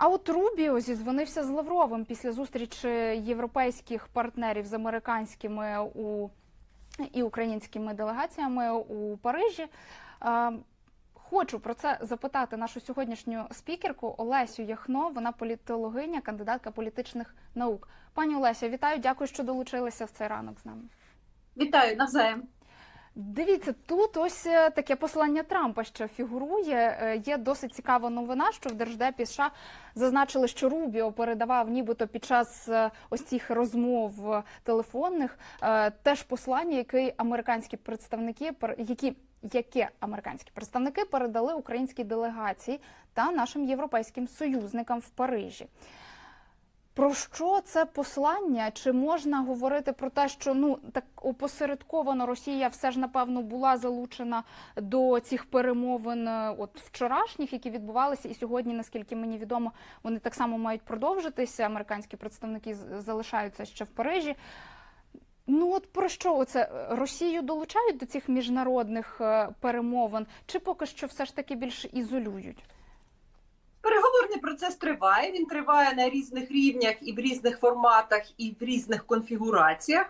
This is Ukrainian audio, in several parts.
А от Рубіо зізвонився з Лавровим після зустрічі європейських партнерів з американськими у і українськими делегаціями у Парижі. Хочу про це запитати нашу сьогоднішню спікерку Олесю Яхно. Вона політологиня, кандидатка політичних наук. Пані Олеся, вітаю, дякую, що долучилися в цей ранок з нами. Вітаю навзаєм. Дивіться, тут ось е, таке послання Трампа ще фігурує. Е, Є досить цікава новина, що в Держдепі США зазначили, що Рубіо передавав, нібито під час е, ось цих розмов телефонних, теж послання, яке американські представники які. Яке американські представники передали українській делегації та нашим європейським союзникам в Парижі? Про що це послання? Чи можна говорити про те, що ну так опосередковано Росія все ж напевно була залучена до цих перемовин, е, от вчорашніх, які відбувалися, і сьогодні, наскільки мені відомо, вони так само мають продовжитися. Американські представники залишаються ще в Парижі. Ну от про що оце Росію долучають до цих міжнародних е, перемовин, чи поки що все ж таки більш ізолюють? Переговорний процес триває. Він триває на різних рівнях і в різних форматах, і в різних конфігураціях.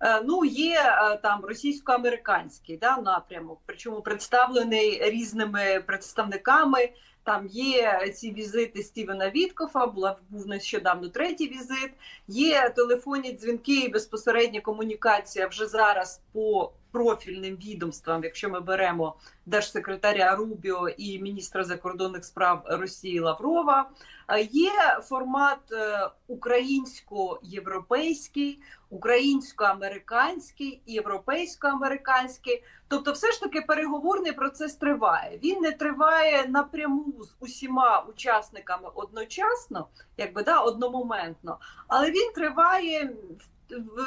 Е, Ну, є е, там російсько-американський да, напрямок, причому представлений різними представниками. Там є ці візити Стівена Віткофа, була був нещодавно третій візит. Є телефонні дзвінки і безпосередня комунікація вже зараз по профільним відомствам, якщо ми беремо держсекретаря Рубіо і міністра закордонних справ Росії Лаврова. Е, Є формат е, українсько-європейський, українсько-американський європейсько-американський. Тобто, все ж таки переговорний процес триває. Він не триває напряму з усіма учасниками одночасно, якби да, одномоментно, але він триває в-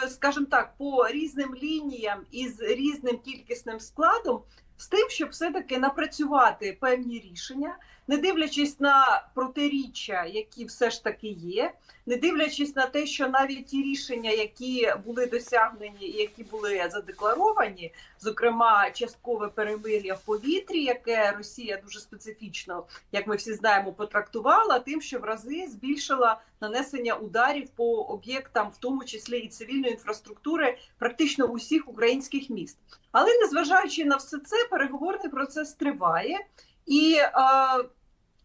скажімо так, по різним лініям і з різним кількісним складом, з тим, щоб все-таки напрацювати певні рішення, не дивлячись на протиріччя, які все ж таки є, не дивлячись на те, що навіть ті рішення, які були досягнені, і які були задекларовані, зокрема часткове перемир'я в повітрі, яке Росія дуже специфічно, як ми всі знаємо, потрактувала, тим, що в рази збільшила нанесення ударів по об'єктам, в тому числі і цивільної інфраструктури, практично усіх українських міст. Але незважаючи на все це, переговорний процес триває, і е,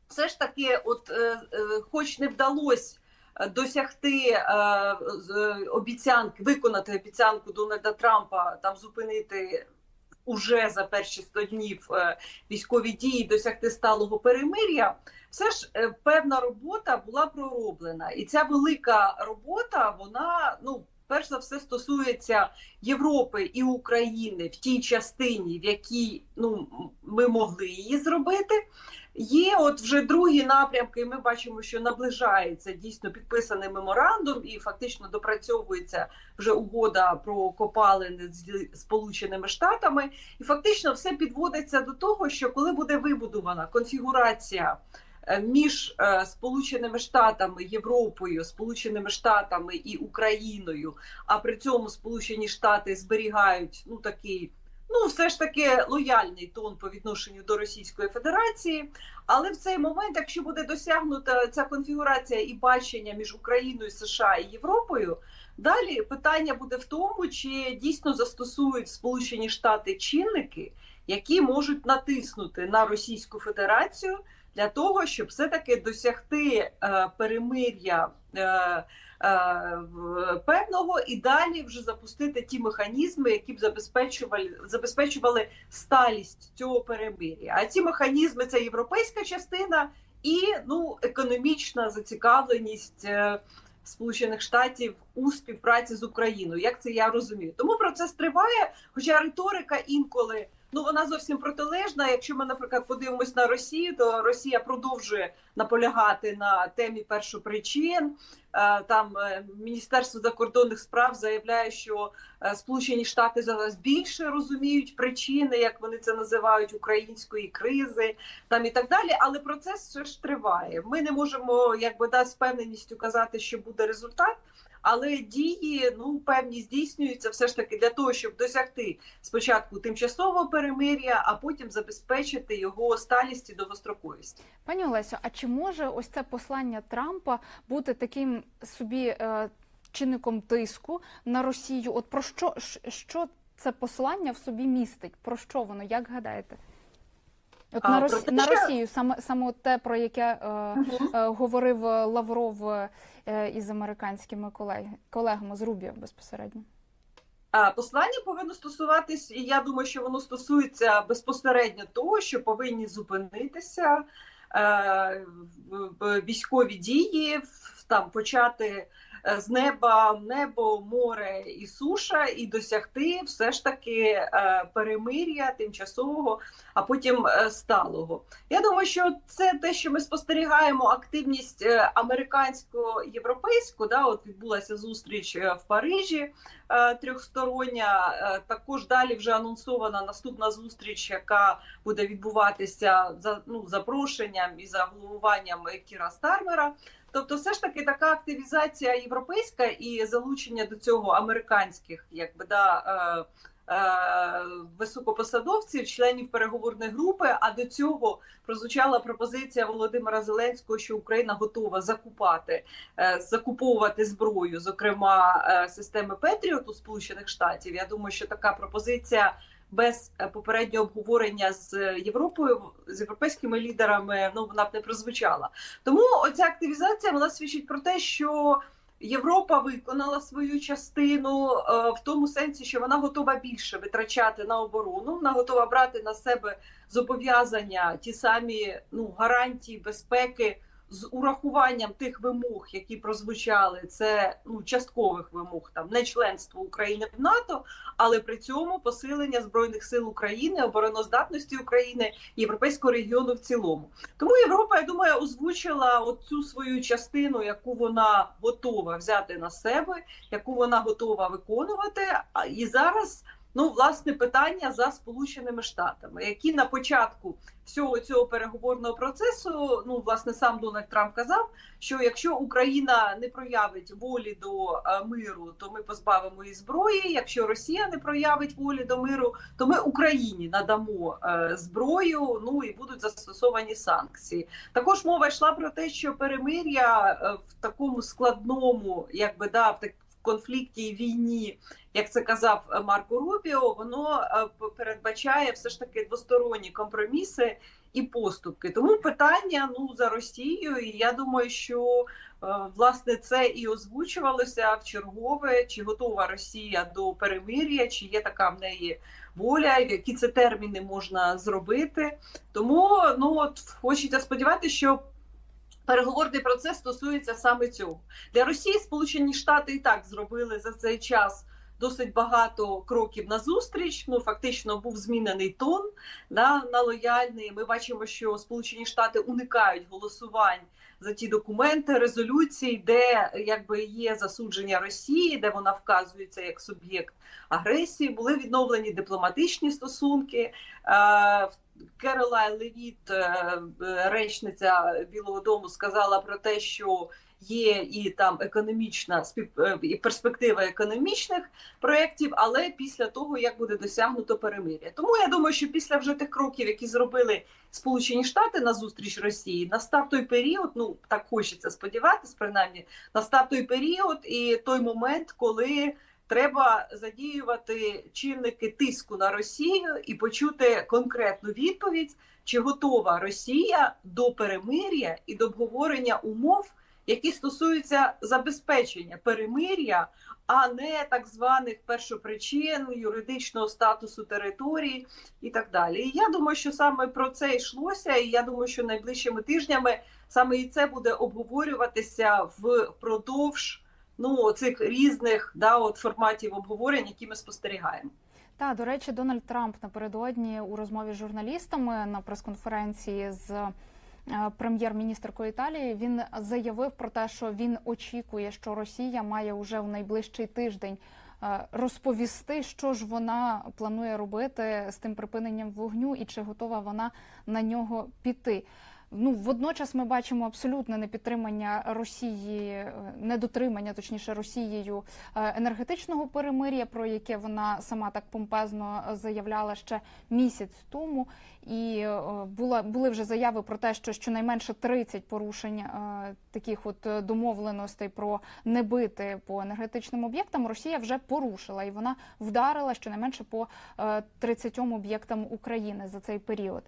все ж таки, от е, е, хоч не вдалося досягти е, е, обіцянки, виконати обіцянку Дональда Трампа там зупинити. Уже за перші 100 днів е, військові дії досягти сталого перемир'я, все ж е, певна робота була пророблена, і ця велика робота, вона ну перш за все стосується Європи і України в тій частині, в якій ну ми могли її зробити. Є от вже другі напрямки. Ми бачимо, що наближається дійсно підписаний меморандум, і фактично допрацьовується вже угода про копалини з Сполученими Штатами. І фактично все підводиться до того, що коли буде вибудована конфігурація між е, Сполученими Штатами, Європою, Сполученими Штатами і Україною, а при цьому Сполучені Штати зберігають ну такий. Ну, все ж таки лояльний тон по відношенню до Російської Федерації, але в цей момент, якщо буде досягнута ця конфігурація і бачення між Україною, США і Європою, далі питання буде в тому, чи дійсно застосують Сполучені Штати чинники, які можуть натиснути на Російську Федерацію для того, щоб все таки досягти е, перемир'я. Е, е, певного і далі вже запустити ті механізми, які б забезпечували забезпечували сталість цього перемир'я. А ці механізми це європейська частина і ну економічна зацікавленість. Сполучених Штатів у співпраці з Україною, як це я розумію. Тому процес триває, хоча риторика інколи ну вона зовсім протилежна. Якщо ми, наприклад, подивимось на Росію, то Росія продовжує наполягати на темі першопричин. е, там е, Міністерство закордонних справ заявляє, що е, Сполучені Штати зараз більше розуміють причини, як вони це називають, української кризи, там і так далі. Але процес ще ж триває. Ми не можемо якби да, з певненістю казати, що буде результат. Але дії ну певні здійснюються все ж таки для того, щоб досягти спочатку тимчасового перемир'я, а потім забезпечити його сталість і довгостроковість. Пані Олесю, а чи може ось це послання Трампа бути таким собі е, чинником тиску на Росію? От про що, що це послання в собі містить? Про що воно? Як гадаєте? От на, Росі... на Росію, саме саме те, про яке е, е, говорив Лавров е, із американськими колег... колегами з Рубіо безпосередньо. Послання повинно стосуватись, і я думаю, що воно стосується безпосередньо того, що повинні зупинитися е, військові дії, там почати е, з неба небо, море і суша, і досягти все ж таки е, перемир'я тимчасового, а потім е, сталого. Я думаю, що це те, що ми спостерігаємо активність е, американсько-європейську. Да, от відбулася зустріч е, в Парижі е, трьохстороння. Е, Також далі вже анонсована наступна зустріч, яка буде відбуватися за ну запрошенням і за головуванням Кіра Стармера. Тобто, все ж таки така активізація європейська і залучення до цього американських, якби да. Е, е, Високопосадовців, членів переговорної групи. А до цього прозвучала пропозиція Володимира Зеленського, що Україна готова закупати е, закуповувати зброю, зокрема системи Петріот у Сполучених Штатів. Я думаю, що така пропозиція без е, попереднього обговорення з Європою з європейськими лідерами ну вона б не прозвучала. Тому оця активізація вона свідчить про те, що Європа виконала свою частину е, в тому сенсі, що вона готова більше витрачати на оборону, вона готова брати на себе зобов'язання, ті самі ну гарантії безпеки з урахуванням тих вимог, які прозвучали, це ну часткових вимог, там не членство України в НАТО, але при цьому посилення збройних сил України, обороноздатності України, європейського регіону в цілому. Тому Європа, я думаю, озвучила оцю свою частину, яку вона готова взяти на себе, яку вона готова виконувати. І зараз. Ну, власне, питання за Сполученими Штатами, які на початку всього цього переговорного процесу, ну власне, сам Дональд Трамп казав, що якщо Україна не проявить волі до е, миру, то ми позбавимо її зброї. Якщо Росія не проявить волі до миру, то ми Україні надамо е, зброю. Ну і будуть застосовані санкції. Також мова йшла про те, що перемир'я е, в такому складному, якби да, в так конфлікті і війні, як це казав е, Марко Рубіо, воно е, передбачає все ж таки двосторонні компроміси і поступки. Тому питання ну за Росією, і я думаю, що е, власне це і озвучувалося в чергове, чи готова Росія до перемир'я, чи є така в неї воля, які це терміни можна зробити. Тому ну от хочеться сподіватися, що. Переговорний процес стосується саме цього для Росії. Сполучені Штати і так зробили за цей час досить багато кроків на зустріч. Ну фактично був змінений тон да, на лояльний. Ми бачимо, що Сполучені Штати уникають голосувань за ті документи, резолюції, де якби є засудження Росії, де вона вказується як суб'єкт агресії. Були відновлені дипломатичні стосунки. Керолай Керолайн Левіт, е, е, речниця Білого Дому, сказала про те, що є і там економічна е, і перспектива економічних проєктів, але після того як буде досягнуто перемир'я. Тому я думаю, що після вже тих кроків, які зробили Сполучені Штати на зустріч Росії, настав той період. Ну так хочеться сподіватися, принаймні настав той період і той момент, коли. Треба задіювати чинники тиску на Росію і почути конкретну відповідь, чи готова Росія до перемир'я і до обговорення умов, які стосуються забезпечення перемир'я, а не так званих першопричин юридичного статусу території і так далі. І я думаю, що саме про це йшлося, і я думаю, що найближчими тижнями саме і це буде обговорюватися впродовж ну цих різних да от форматів обговорень, які ми спостерігаємо. Та до речі, Дональд Трамп напередодні у розмові з журналістами на прес-конференції з прем'єр-міністркою Італії, він заявив про те, що він очікує, що Росія має уже в найближчий тиждень е, розповісти, що ж вона планує робити з тим припиненням вогню і чи готова вона на нього піти. Ну водночас ми бачимо абсолютне непідтримання Росії, е, недотримання, точніше Росією е, енергетичного перемир'я, про яке вона сама так помпезно заявляла ще місяць тому. І е, була були вже заяви про те, що щонайменше 30 порушень таких от домовленостей про не бити по енергетичним об'єктам Росія вже порушила, і вона вдарила щонайменше по е, 30 об'єктам України за цей період.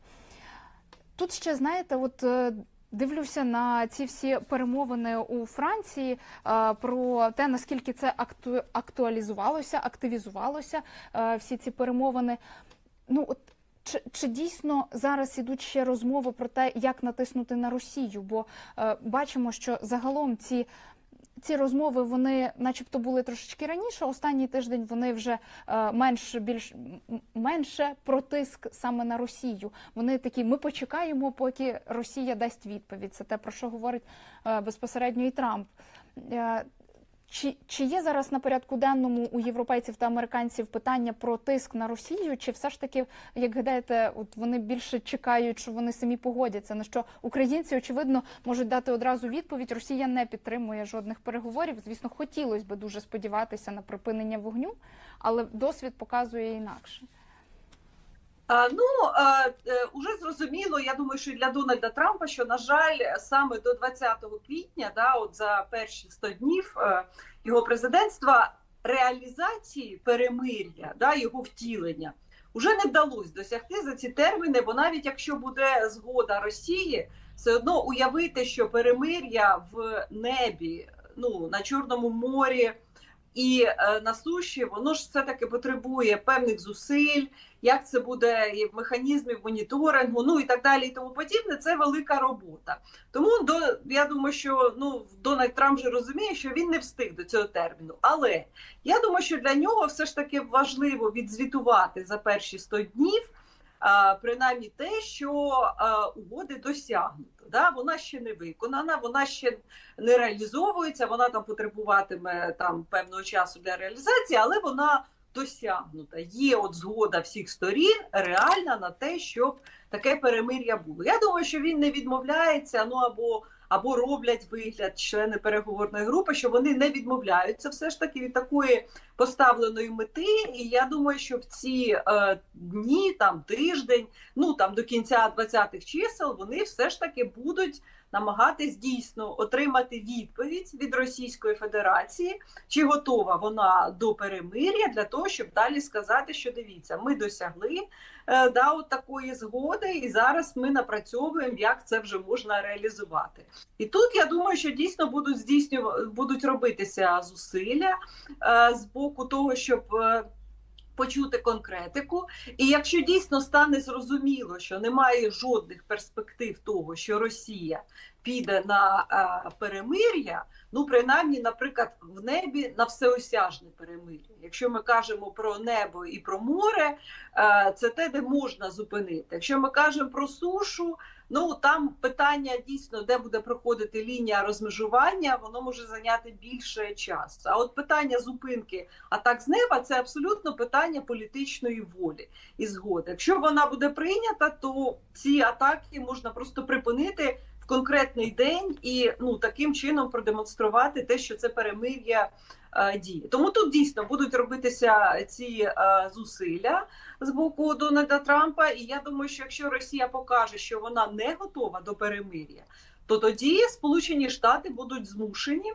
Тут ще знаєте, от е, дивлюся на ці всі перемовини у Франції е, про те, наскільки це акту- актуалізувалося, активізувалося е, всі ці перемовини. Ну от чи, чи дійсно зараз ідуть ще розмови про те, як натиснути на Росію? Бо е, бачимо, що загалом ці. Ці розмови вони, начебто, були трошечки раніше. Останній тиждень вони вже е, менш більш менше про тиск саме на Росію. Вони такі: ми почекаємо, поки Росія дасть відповідь. Це те про що говорить е, безпосередньо і Трамп. Чи, чи є зараз на порядку денному у європейців та американців питання про тиск на Росію? Чи все ж таки, як гадаєте, от вони більше чекають, що вони самі погодяться? На що українці очевидно можуть дати одразу відповідь: Росія не підтримує жодних переговорів. Звісно, хотілося б дуже сподіватися на припинення вогню, але досвід показує інакше. Ну е, уже зрозуміло. Я думаю, що для Дональда Трампа, що на жаль, саме до 20 квітня, да, от за перші 100 днів е, його президентства, реалізації перемир'я, да, його втілення, вже не вдалося досягти за ці терміни. Бо навіть якщо буде згода Росії, все одно уявити, що перемир'я в небі, ну на Чорному морі. І е, на суші воно ж все таки потребує певних зусиль, як це буде і механізмів моніторингу, ну і так далі, і тому подібне. Це велика робота. Тому до я думаю, що ну Дональд Трамп вже розуміє, що він не встиг до цього терміну. Але я думаю, що для нього все ж таки важливо відзвітувати за перші 100 днів. А, Принаймні те, що угоди досягнуто, да вона ще не виконана, вона ще не реалізовується. Вона там потребуватиме там певного часу для реалізації, але вона досягнута. Є от згода всіх сторін реальна на те, щоб таке перемир'я було. Я думаю, що він не відмовляється. Ну або або роблять вигляд члени переговорної групи, що вони не відмовляються все ж таки від такої поставленої мети. І я думаю, що в ці е, дні, там тиждень, ну там до кінця 20-х чисел, вони все ж таки будуть намагатись дійсно отримати відповідь від Російської Федерації, чи готова вона до перемир'я для того, щоб далі сказати, що дивіться, ми досягли е, да, от такої згоди, і зараз ми напрацьовуємо, як це вже можна реалізувати. І тут я думаю, що дійсно будуть здійснювати будуть робитися зусилля е, з боку того, щоб. Почути конкретику, і якщо дійсно стане зрозуміло, що немає жодних перспектив того, що Росія піде на е, перемир'я, ну принаймні, наприклад, в небі на всеосяжне перемир'я. Якщо ми кажемо про небо і про море, е, це те, де можна зупинити. Якщо ми кажемо про сушу, ну там питання дійсно, де буде проходити лінія розмежування, воно може зайняти більше часу. А от питання зупинки атак з неба це абсолютно питання політичної волі і згоди. Якщо вона буде прийнята, то ці атаки можна просто припинити конкретний день і ну таким чином продемонструвати те, що це перемир'я е, діє. Тому тут дійсно будуть робитися ці е, зусилля з боку Дональда Трампа. І я думаю, що якщо Росія покаже, що вона не готова до перемир'я, то тоді Сполучені Штати будуть змушені.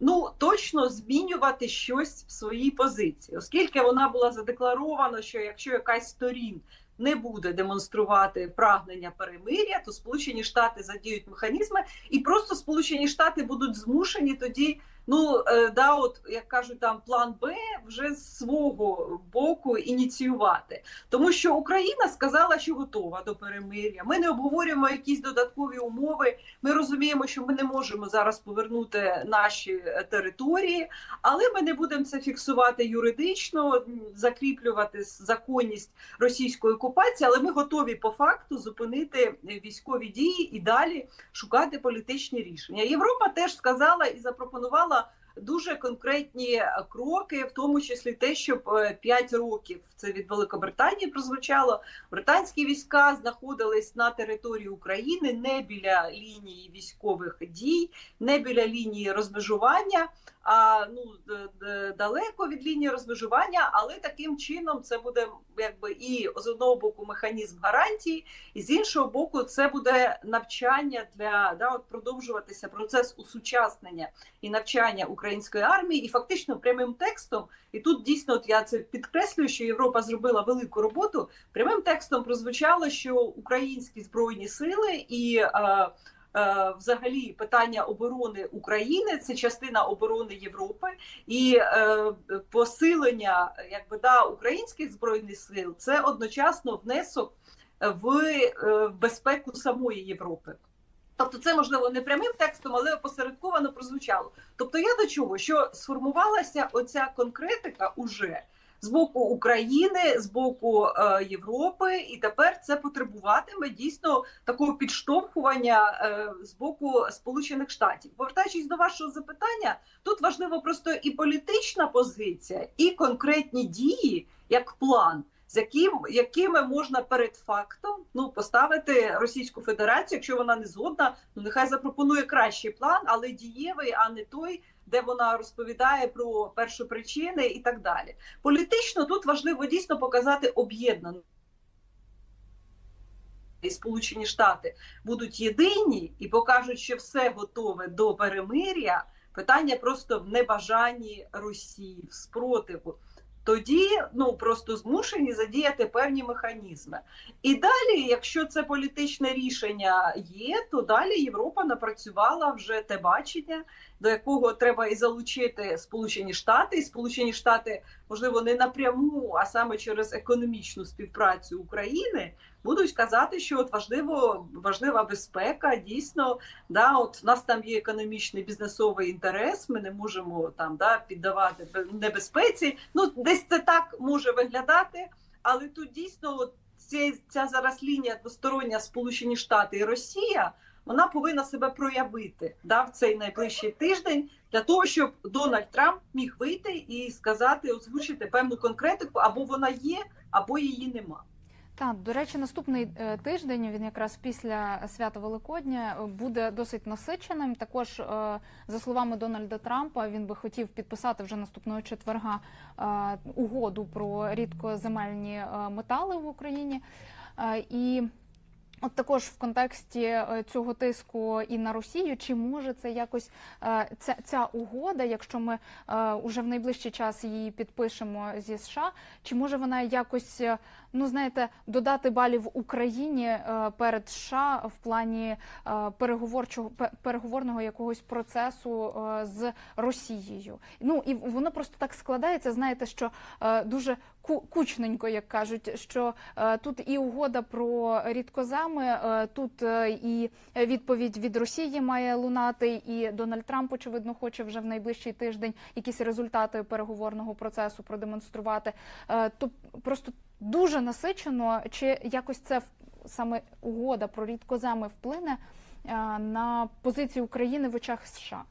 Ну точно змінювати щось в своїй позиції, оскільки вона була задекларована, що якщо якась сторін не буде демонструвати прагнення перемир'я, то Сполучені Штати задіють механізми, і просто Сполучені Штати будуть змушені тоді ну е, да, от як кажуть, там план Б вже з свого боку ініціювати, тому що Україна сказала, що готова до перемир'я. Ми не обговорюємо якісь додаткові умови. Ми розуміємо, що ми не можемо зараз повернути наші е, території, але ми не будемо це фіксувати юридично, закріплювати законність російської окупації, але ми готові по факту зупинити е, військові дії і далі шукати політичні рішення. Європа теж сказала і запропонувала дуже конкретні е, кроки, в тому числі те, щоб 5 років це від Великобританії прозвучало. Британські війська знаходились на території України не біля лінії військових дій, не біля лінії розмежування. А ну д- далеко від лінії розмежування, але таким чином це буде якби і з одного боку механізм гарантії, і з іншого боку, це буде навчання для да, от продовжуватися процес усучаснення і навчання української армії, і фактично прямим текстом. І тут дійсно от я це підкреслюю, що Європа зробила велику роботу. Прямим текстом прозвучало, що українські збройні сили і е, взагалі питання оборони України це частина оборони Європи, і е, посилення якби да українських збройних сил це одночасно внесок в е, безпеку самої Європи. Тобто, це можливо не прямим текстом, але опосередковано прозвучало. Тобто, я до чого, що сформувалася оця конкретика уже з боку України, з боку е, Європи, і тепер це потребуватиме дійсно такого підштовхування е, з боку Сполучених Штатів. Повертаючись до вашого запитання, тут важливо просто і політична позиція, і конкретні дії як план з яким якими можна перед фактом ну поставити Російську Федерацію, якщо вона не згодна, ну нехай запропонує кращий план, але дієвий, а не той, де вона розповідає про першопричини і так далі. Політично тут важливо дійсно показати об'єднану. І Сполучені Штати будуть єдині і покажуть, що все готове до перемир'я. Питання просто в небажанні Росії, в спротиву тоді ну просто змушені задіяти певні механізми. І далі, якщо це політичне рішення є, то далі Європа напрацювала вже те бачення, до якого треба і залучити Сполучені Штати, і Сполучені Штати, можливо, не напряму, а саме через економічну співпрацю України. Будуть казати, що от важливо важлива безпека. Дійсно, да, от в нас там є економічний бізнесовий інтерес. Ми не можемо там да піддавати небезпеці. Ну десь це так може виглядати, але тут дійсно от ця, ця зараз лінія двостороння Сполучені Штати і Росія. Вона повинна себе проявити да, в цей найближчий тиждень для того, щоб Дональд Трамп міг вийти і сказати, озвучити певну конкретику, або вона є, або її нема. Так, до речі, наступний е, тиждень він якраз після свята Великодня е, буде досить насиченим. Також, е, за словами Дональда Трампа, він би хотів підписати вже наступного четверга угоду про рідкоземельні метали в Україні. І От також в контексті е, цього тиску і на Росію, чи може це якось е, ця, ця угода, якщо ми е, уже в найближчий час її підпишемо зі США, чи може вона якось е, ну знаєте додати балів Україні е, перед США в плані е, переговорчого пе- переговорного якогось процесу е, з Росією? Ну і воно просто так складається. Знаєте, що е, дуже кучненько, як кажуть, що е, тут і угода про рідкозами, е, тут е, і відповідь від Росії має лунати, і Дональд Трамп, очевидно, хоче вже в найближчий тиждень якісь результати переговорного процесу продемонструвати. То просто дуже насичено, чи якось це саме угода про рідкоземи вплине на позицію України в очах США.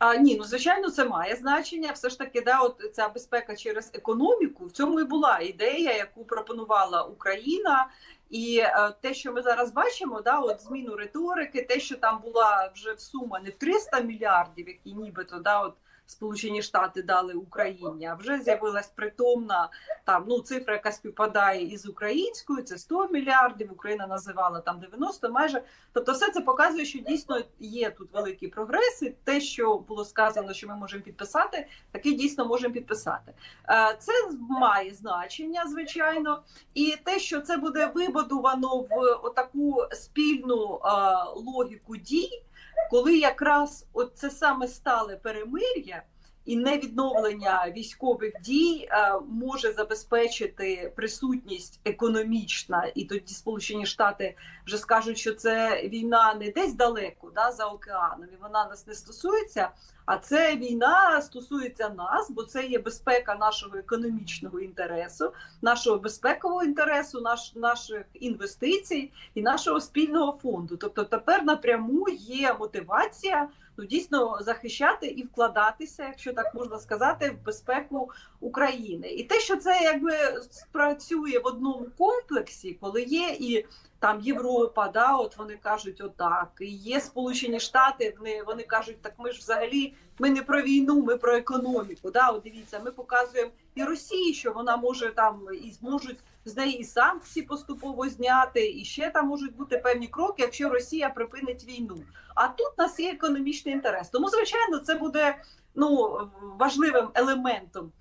А ні, ну звичайно, це має значення. Все ж таки, да, от ця безпека через економіку. В цьому і була ідея, яку пропонувала Україна. І е, те, що ми зараз бачимо, да, от зміну риторики, те, що там була вже сума не в 300 мільярдів, які нібито да, от Сполучені Штати дали Україні, а вже з'явилась притомна там ну цифра, яка співпадає із українською, це 100 мільярдів. Україна називала там 90 майже. Тобто, все це показує, що дійсно є тут великий прогрес. І те, що було сказано, що ми можемо підписати, таки дійсно можемо підписати. Е, Це має значення, звичайно, і те, що це буде вибудовано в отаку спільну е, логіку дій. Коли якраз от це саме стале перемир'я і невідновлення військових дій е, може забезпечити присутність економічна, і тоді Сполучені Штати вже скажуть, що це війна не десь далеко, да, за океаном, і вона нас не стосується. А це війна стосується нас, бо це є безпека нашого економічного інтересу, нашого безпекового інтересу, наш, наших інвестицій і нашого спільного фонду. Тобто тепер напряму є мотивація ну дійсно захищати і вкладатися, якщо так можна сказати, в безпеку України. І те, що це якби спрацює в одному комплексі, коли є і там Європа, да, от вони кажуть, отак, і є Сполучені Штати. Вони вони кажуть, так ми ж взагалі ми не про війну, ми про економіку. Да, от дивіться, ми показуємо і Росії, що вона може там і зможуть з неї і санкції поступово зняти, і ще там можуть бути певні кроки, якщо Росія припинить війну. А тут у нас є економічний інтерес. Тому, звичайно, це буде ну важливим елементом,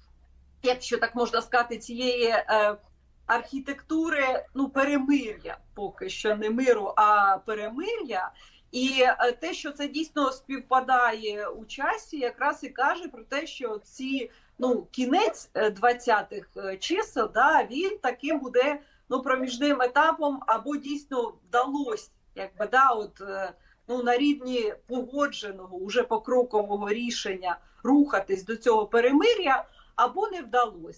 якщо так можна сказати, цієї е, архітектури ну перемир'я, поки що не миру, а перемир'я. І е, те, що це дійсно співпадає у часі, якраз і каже про те, що ці ну кінець е, 20-х чисел, да, він таким буде ну проміжним етапом, або дійсно вдалося, якби да, от е, ну на рівні погодженого уже покрокового рішення рухатись до цього перемир'я, або не вдалося.